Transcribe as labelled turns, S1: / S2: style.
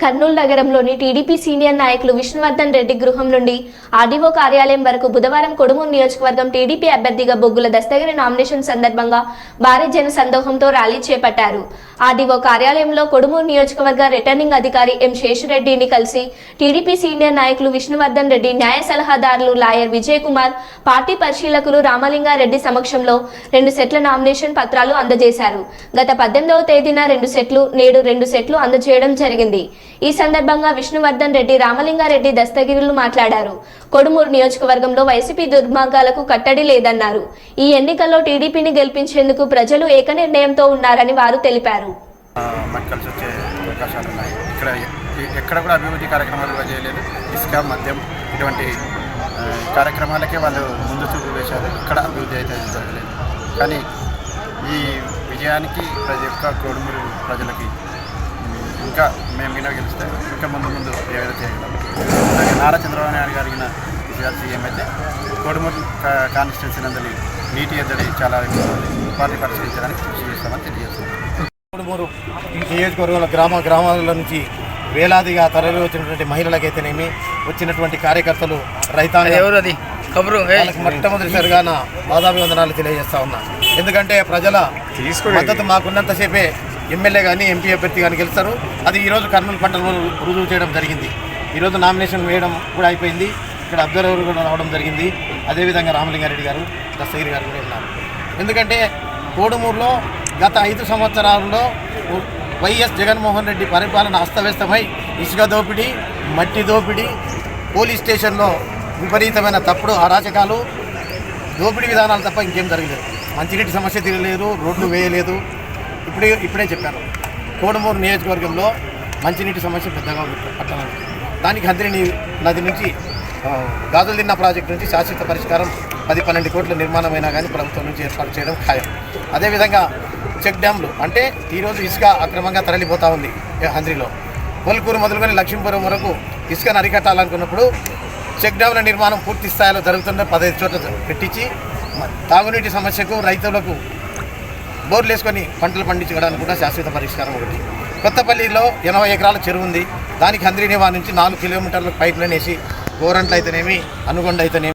S1: కర్నూలు నగరంలోని TDP senior నాయకులు విష్ణువర్ధన్ రెడ్డి గృహం నుండి ఆర్డీఓ కార్యాలయం వరకు బుధవారం కొడుమూరు నియోజకవర్గం టీడీపీ అభ్యర్థిగా బొగ్గుల దస్తగిరి నామినేషన్ సందర్భంగా భారీ జన సందోహంతో ర్యాలీ చేపట్టారు. ఆర్డీఓ కార్యాలయంలో కొడుమూరు నియోజకవర్గ రిటర్నింగ్ అధికారి ఎం శేషురెడ్డిని కలిసి టీడీపీ సీనియర్ నాయకులు విష్ణువర్ధన్ రెడ్డి న్యాయ సలహాదారులు లాయర్ విజయ్ కుమార్ పార్టీ పరిశీలకులు రామలింగారెడ్డి సమక్షంలో రెండు సెట్ల నామినేషన్ పత్రాలు అందజేశారు. గత పద్దెనిమిదవ తేదీన రెండు సెట్లు నేడు రెండు సెట్లు అందజేయడం జరిగింది. ఈ సందర్భంగా విష్ణువర్ధన్ రెడ్డి రామలింగారెడ్డి దస్తగిరులు మాట్లాడారు. కొడుమూరు నియోజకవర్గంలో వైసీపీ దుర్మార్గాలకు కట్టడి లేదన్నారు. ఈ ఎన్నికల్లో టీడీపీని గెలిపించేందుకు ప్రజలు ఏక నిర్ణయంతో ఉన్నారని వారు తెలిపారు.
S2: ఇక్కడ ఎక్కడ కూడా అభివృద్ధి కార్యక్రమాలు చేయలేదు. ఇసుక మద్యం ఇటువంటి కార్యక్రమాలకే వాళ్ళు ముందు చూపు వేశారు. ఇక్కడ అభివృద్ధి అయితే జరగలేదు. కానీ ఈ విజయానికి ప్రతి ఒక్క కోడుమూరు ప్రజలకి ఇంకా మేము మీద గెలిస్తే ఇంకా ముందు ముందు ఏదైనా చేయగలం అలాగే నారా చంద్రబాబు నాయుడు గారిన విజయాలు సీఎం అయితే కోడుమూరు కా- కాన్స్టిట్యున్సీ నందలి నీటి ఎద్దడి చాలా వాటిని పరిష్కరించడానికి కృషి చేస్తామని తెలియజేస్తున్నాం
S3: మూడు నియోజకవర్గంలో గ్రామ గ్రామాల నుంచి వేలాదిగా తరలి వచ్చినటువంటి మహిళలకైతేనేమి వచ్చినటువంటి కార్యకర్తలు రైతాంగం
S4: ఎవరు అది? కబురు
S3: మొట్టమొదటిసారిగా నా బాధాభివందనాలు తెలియజేస్తా ఉన్నా. ఎందుకంటే ప్రజల మద్దతు మాకున్నంతసేపే ఎమ్మెల్యే కానీ ఎంపీ అభ్యర్థి కానీ గెలుస్తారు. అది ఈరోజు కర్నూలు పట్టణంలో రుజువు చేయడం జరిగింది. ఈరోజు నామినేషన్ వేయడం కూడా అయిపోయింది. ఇక్కడ అబ్జర్వర్ కూడా రావడం జరిగింది. అదేవిధంగా రామలింగారెడ్డి గారు దస్తగిరి గారు కూడా ఉన్నారు. ఎందుకంటే కోడుమూరులో గత ఐదు సంవత్సరాలలో వైఎస్ జగన్మోహన్ రెడ్డి పరిపాలన అస్తవ్యస్తమై ఇసుక దోపిడీ మట్టి దోపిడీ పోలీస్ స్టేషన్లో విపరీతమైన తప్పుడు అరాచకాలు దోపిడీ విధానాలు తప్ప ఇంకేం జరగలేదు. మంచినీటి సమస్య తీరలేదు రోడ్లు వేయలేదు ఇప్పుడే ఇప్పుడే చెప్పాను. కోడమూరు నియోజకవర్గంలో మంచినీటి సమస్య పెద్దగా ఉంది. దానికి హద్రిని నది నుంచి ఆ, గాజులు తిన్న ప్రాజెక్టు నుంచి శాశ్వత పరిష్కారం పది పన్నెండు కోట్ల నిర్మాణమైనా కానీ ప్రభుత్వం నుంచి ఏర్పాటు చేయడం ఖాయం. అదేవిధంగా చెక్ డ్యామ్లు అంటే ఈరోజు ఇసుక అక్రమంగా తరలిపోతూ ఉంది హంద్రిలో. పొలకూరు మొదలుకొని లక్ష్మీపురం వరకు ఇసుకను అరికట్టాలనుకున్నప్పుడు చెక్ డ్యామ్ల నిర్మాణం పూర్తి స్థాయిలో జరుగుతున్న పదహైదు చోట్ల పెట్టించి తాగునీటి సమస్యకు రైతులకు బోర్లు వేసుకొని పంటలు పండించుకోవడానికి కూడా శాశ్వత పరిష్కారం ఒకటి. కొత్తపల్లిలో ఎనభై ఎకరాల చెరువు ఉంది. దానికి హంద్రీనివా నుంచి నాలుగు కిలోమీటర్ల పైప్ లైన్ వేసి గోరంట్లు అయితేనేమి అనుగొండ అయితేనేమి